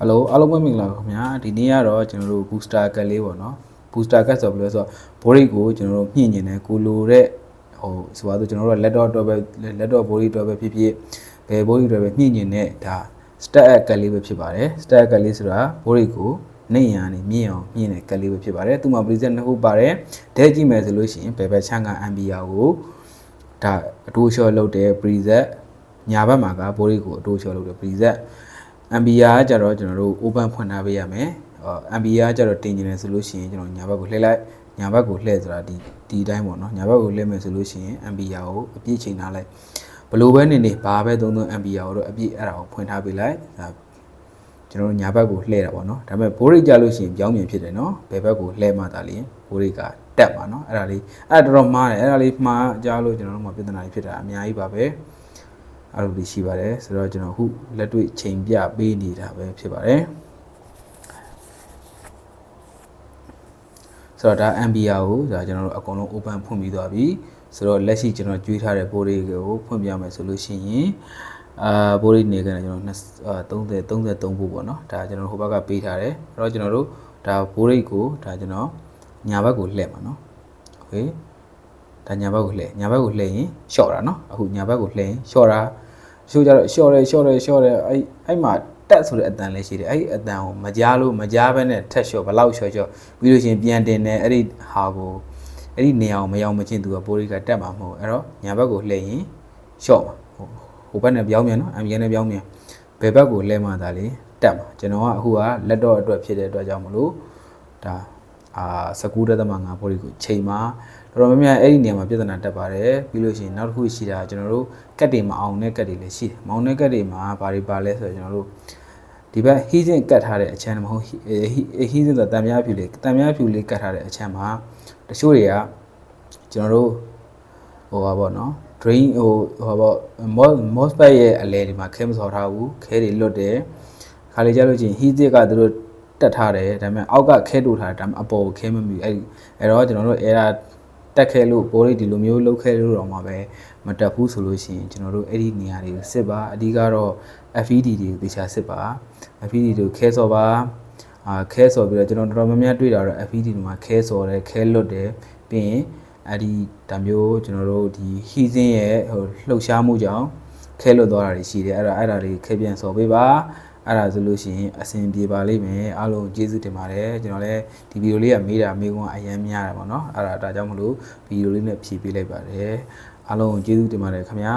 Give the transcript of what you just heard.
ဟယ်လိုအားလုံးပဲမင်္ဂလာပါခင်ဗျာဒီနေ့ကတော့ကျွန်တော်တို့ booster ကတ်လေးပေါ့နော် booster ကတ်ဆိုပြီးတော့ဆိုတော့ body ကိုကျွန်တော်တို့ညှင့်နေတယ်ကိုလိုတဲ့ဟိုဆိုပါတော့ကျွန်တော်တို့က laptop တော့ပဲ laptop body တော့ပဲဖြစ်ဖြစ်ဘယ် body တော့ပဲညှင့်နေတဲ့ဒါ stat ကတ်လေးပဲဖြစ်ပါတယ် stat ကတ်လေးဆိုတာ body ကိုနေရန်နေမြင့်အောင်မြင့်တဲ့ကတ်လေးပဲဖြစ်ပါတယ်သူမှာ preset နှစ်ခုပါတယ်ဒဲကြည့်မယ်ဆိုလို့ရှိရင်ဘယ်ဘက်ချမ်းက ampere ကိုဒါအတိုးလျှော့လုပ်တဲ့ preset ညာဘက်မှာက body ကိုအတိုးလျှော့လုပ်တဲ့ preset ampere ကကြတော့ကျွန်တော်တို့ open ဖွင့်ထားပေးရမယ်အော် ampere ကကြတော့တင်ကျင်တယ်ဆိုလို့ရှိရင်ကျွန်တော်ညာဘက်ကိုလှည့်လိုက်ညာဘက်ကိုလှည့်ဆိုတာဒီဒီအတိုင်းပေါ့နော်ညာဘက်ကိုလှည့်မယ်ဆိုလို့ရှိရင် ampere ကိုအပြည့်ချိန်ထားလိုက်ဘလို့ပဲနေနေဘာပဲသုံးသုံး ampere ကိုတော့အပြည့်အဲ့ဒါကိုဖွင့်ထားပေးလိုက်ဒါကျွန်တော်တို့ညာဘက်ကိုလှည့်တာပေါ့နော်ဒါပေမဲ့ဘိုးရိတ်ကြလို့ရှိရင်ပြောင်းပြန်ဖြစ်တယ်နော်ဘယ်ဘက်ကိုလှည့်မှသာလျှင်ဘိုးရိတ်ကတက်ပါနော်အဲ့ဒါလေးအဲ့ဒါတော်တော်မှားတယ်အဲ့ဒါလေးမှားကြလို့ကျွန်တော်တို့မှာပြဿနာတွေဖြစ်တာအများကြီးပါပဲ အဲ့လိုလေးရှိပါတယ်ဆိုတော့ကျွန်တော်အခုလက်တွေ့ချိန်ပြပေးနေတာပဲဖြစ်ပါတယ်ဆိုတော့ဒါ MBR ကိုဒါကျွန်တော်တို့အကုန်လုံး open ဖွင့်ပြီးသွားပြီဆိုတော့လက်ရှိကျွန်တော်ကျွေးထားတဲ့ပိုးတွေကိုဖွင့်ပြမယ်ဆိုလို့ရှိရင်အာပိုးတွေနေကနေကျွန်တော်30 33ပိုးပေါ့နော်ဒါကျွန်တော်ဟိုဘက်ကပေးထားတယ်အဲ့တော့ကျွန်တော်တို့ဒါပိုးတွေကိုဒါကျွန်တော်ညာဘက်ကိုလှည့်ပါနော်โอเค ဒါညာဘက်ကိုလှည့်ညာဘက်ကိုလှည့်ရင်လျှော့တာနော်အခုညာဘက်ကိုလှည့်ရင်လျှော့တာရှော့ကြတော့ရှော့တယ်ရှော့တယ်ရှော့တယ်အဲ့အဲ့မှာတက်ဆိုတဲ့အတန်လေးရှိတယ်အဲ့အတန်ကိုမကြားလို့မကြားဘဲနဲ့ထက်လျှော့ဘလောက်လျှော့လျှော့ပြီးလို့ရှင်ပြန်တင်တယ်အဲ့ဒီဟာကိုအဲ့ဒီနေရာကိုမရောက်မချင်းသူကပိုးရိကတက်မှာမဟုတ်အဲ့တော့ညာဘက်ကိုလှည့်ရင်လျှော့မှာဟိုဘက်နဲ့ပြောင်းမြန်နော် MBN နဲ့ပြောင်းမြန်ဘယ်ဘက်ကိုလှည့်မှသာလေတက်မှာကျွန်တော်ကအခုကလက်တော့အတွက်ဖြစ်တဲ့အတွက်ကြောင့်မလို့ဒါ အာ19.5ပိုးရိကိုချိန်မှာတော်တော်များများအဲ့ဒီနေရာမှာပြဿနာတက်ပါတယ်ပြီးလို့ရှိရင်နောက်တစ်ခုရှိတာကျွန်တော်တို့ကတ်တွေမအောင်တဲ့ကတ်တွေလည်းရှိတယ်မအောင်တဲ့ကတ်တွေမှာဘာတွေပါလဲဆိုတော့ကျွန်တော်တို့ဒီဘက်ဟီးစင်ကတ်ထားတဲ့အချမ်းမဟုတ်ဟီဟီးစင်ဆိုတာတံမြားဖြူလေးတံမြားဖြူလေးကတ်ထားတဲ့အချမ်းမှာတချို့တွေကကျွန်တော်တို့ဟိုပါပေါ့နော် drain ဟိုဟိုပါပေါ့ MOSFET ရဲ့အလဲဒီမှာခဲမစော်ထားဘူးခဲတွေလွတ်တယ်ခါလေးကြလို့ချင်းဟီးစင်ကသူတို့ တက်ထားတယ်ဒါပေမဲ့အောက်ကခဲတို့ထားတယ်ဒါပေမဲ့အပေါ်ခဲမမီအဲ့အဲ့တော့ကျွန်တော်တို့ error တက်ခဲလို့ပိုးရိတ်ဒီလိုမျိုးလောက်ခဲလို့တော့မှပဲမတက်ဘူးဆိုလို့ရှိရင်ကျွန်တော်တို့အဲ့ဒီနေရာတွေကိုစစ်ပါအဓိကတော့ FED တွေကိုသေချာစစ်ပါ FED တွေကိုခဲစော်ပါအာခဲစော်ပြီးတော့ကျွန်တော်တော်တော်များများတွေ့တာတော့ FED တွေမှာခဲစော်တယ်ခဲလွတ်တယ်ပြီးရင်အဲ့ဒီဒါမျိုးကျွန်တော်တို့ဒီဟီးစင်းရဲ့ဟိုလှုပ်ရှားမှုကြောင့်ခဲလွတ်သွားတာတွေရှိတယ်အဲ့ဒါအဲ့ဒါတွေခဲပြန်စော်ပေးပါ အဲ့ဒါဆိုလို့ရှိရင်အဆင်ပြေပါလိမ့်မယ်အားလုံးကျေးဇူးတင်ပါတယ်ကျွန်တော်လည်းဒီဗီဒီယိုလေးကမေးတာမေးခွန်းအရင်များတယ်ပေါ့နော်အဲ့ဒါဒါကြောင့်မလို့ဗီဒီယိုလေးနဲ့ဖြည့်ပေးလိုက်ပါတယ်အားလုံးကျေးဇူးတင်ပါတယ်ခင်ဗျာ